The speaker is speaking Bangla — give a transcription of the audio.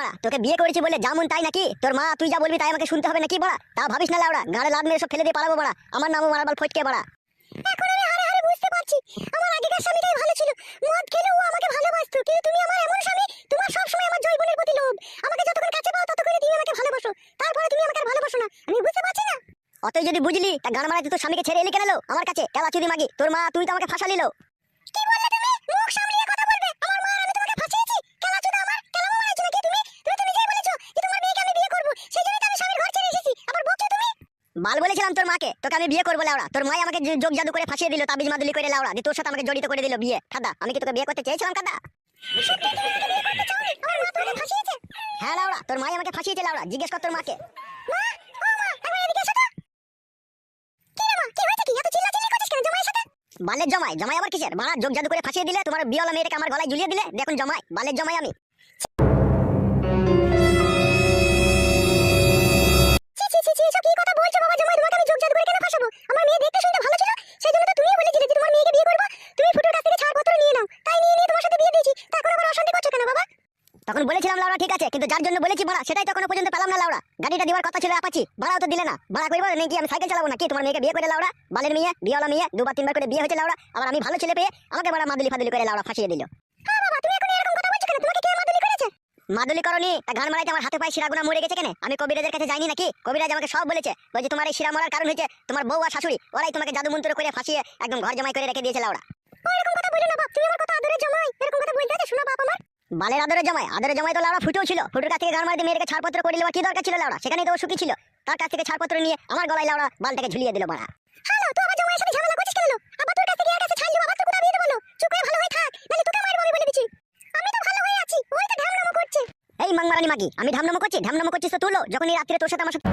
বাড়া, তোকে বিয়ে করেছি বলে যেমন তাই নাকি? তোর মা, তুই যা বলবি তাই আমাকে শুনতে হবে নাকি বাড়া? তা ভাবিস না লাউড়া গাড়ে লাদ মেরে সব ফেলে দিয়ে পালাবো বাড়া। আমার নামও মারাবাল ফটকে বাড়া। এখন আমি হারে হারে বুঝতে পারছি, আমার আগেকার স্বামীটাই ভালো ছিল। মদ খেলে ও আমাকে কিন্তু তুমি আমার এমন স্বামী, তোমার সব সময় আমার প্রতি লোভ। আমাকে যতক্ষণ কাছে পাও তুমি আমাকে ভালোবাসো। তারপরে তুমি আমাকে ভালোবাসো না। আমি বুঝতে পারছি না। অতই যদি বুঝলি, তা গান তোর স্বামীকে ছেড়ে এলি কেন আমার কাছে, কেলা চুদি মাগি। তোর মা, তুই তো আমাকে ফাঁসালিলো কি বললে তুমি? মুখ বাল বলেছিলাম তোর মাকে, তোকে আমি বিয়ে করব, লাউড়া। তোর মাই আমাকে যোগ জাদু করে ফাঁসিয়ে দিল, তাবিজ মাদুলি করে লাউড়া। দিয়ে তোর সাথে আমাকে জড়িত করে দিল বিয়ে। খাদা, আমি কি তোকে বিয়ে করতে চেয়েছিলাম, খাদা? হ্যাঁ লাউড়া, তোর মাই আমাকে ফাঁসিয়েছে, লাউড়া। জিজ্ঞেস কর তোর মাকে। বালের জমাই জমাই আবার কিসের? মারা যোগ জাদু করে ফাঁসিয়ে দিলে, তোমার বিয়লা মেয়েটাকে আমার গলায় ঝুলিয়ে দিলে? দেখুন জমাই, বালের জমাই আমি। তখন বলেছিলাম লাউড়া ঠিক আছে কিন্তু যার জন্য বলেছি ভাড়া সেটাই তো এখনও পর্যন্ত পেলাম না লাউড়া গাড়িটা দেওয়ার কথা ছিল আপাচি ভাড়াও তো দিলে না। ভাড়া করব নাকি আমি সাইকেল চালাবো নাকি? তোমার মেয়েকে বিয়ে করে লাউড়া বালের মেয়ে বিয়লা মেয়ে দুবার তিনবার করে বিয়ে হয়েছে লাউড়া আবার আমি ভালো ছেলে পেয়ে আমাকে ভাড়া মাদুলি ফাদুলি করে লাউড়া ফাঁসিয়ে দিল। মাদুলি করনি তা গান মারাইতে আমার হাতে পায়ে শিরাগুনা মরে গেছে কেন? আমি কবিরাজের কাছে যাইনি নাকি? কবিরাজ আমাকে সব বলেছে বলছে তোমার এই শিরা মরার কারণ হয়েছে তোমার বউ আর শাশুড়ি ওরাই তোমাকে জাদু মন্ত্র করে ফাঁসিয়ে একদম ঘর জমাই করে রেখে দিয়েছে লাউড়া এরকম কথা বলো না বাপ তুমি আমার কথা আদরে জমাই এরকম কথা বলতে আছে শোনা বাপ আমার বালের আদরে জমাই আদরে জমাই তো লাউড়া ফুটেও ছিল। ফুটোর কাছ থেকে গান মারতে মেয়েকে ছাড়পত্র করে নেওয়ার কি দরকার ছিল লাউড়া? সেখানেই তো সুখী ছিল। তার কাছ থেকে ছাড়পত্র নিয়ে আমার গলায় লাউড়া বালটাকে ঝুলিয়ে দিল মারা। হ্যালো তুই আবার জমাইয়ের সাথে ঝামেলা করছিস কেন আবার তোর কাছ থেকে এর কাছে ছাড়লি আবার তোর কথা বিয়ে দেবো চুপ করে ভালো হয়ে থাক নালে তোকে মারবো আমি বলে দিচ্ছি। আমি তো ভালো হয়ে আছি ওই তো ঢামনামো করছে। এই মাংমারানি মাগি আমি ঢামনামো করছি ঢামনামো করছিস তো তুলো যখন এই রাত্রে তোর সাথে আমার সাথে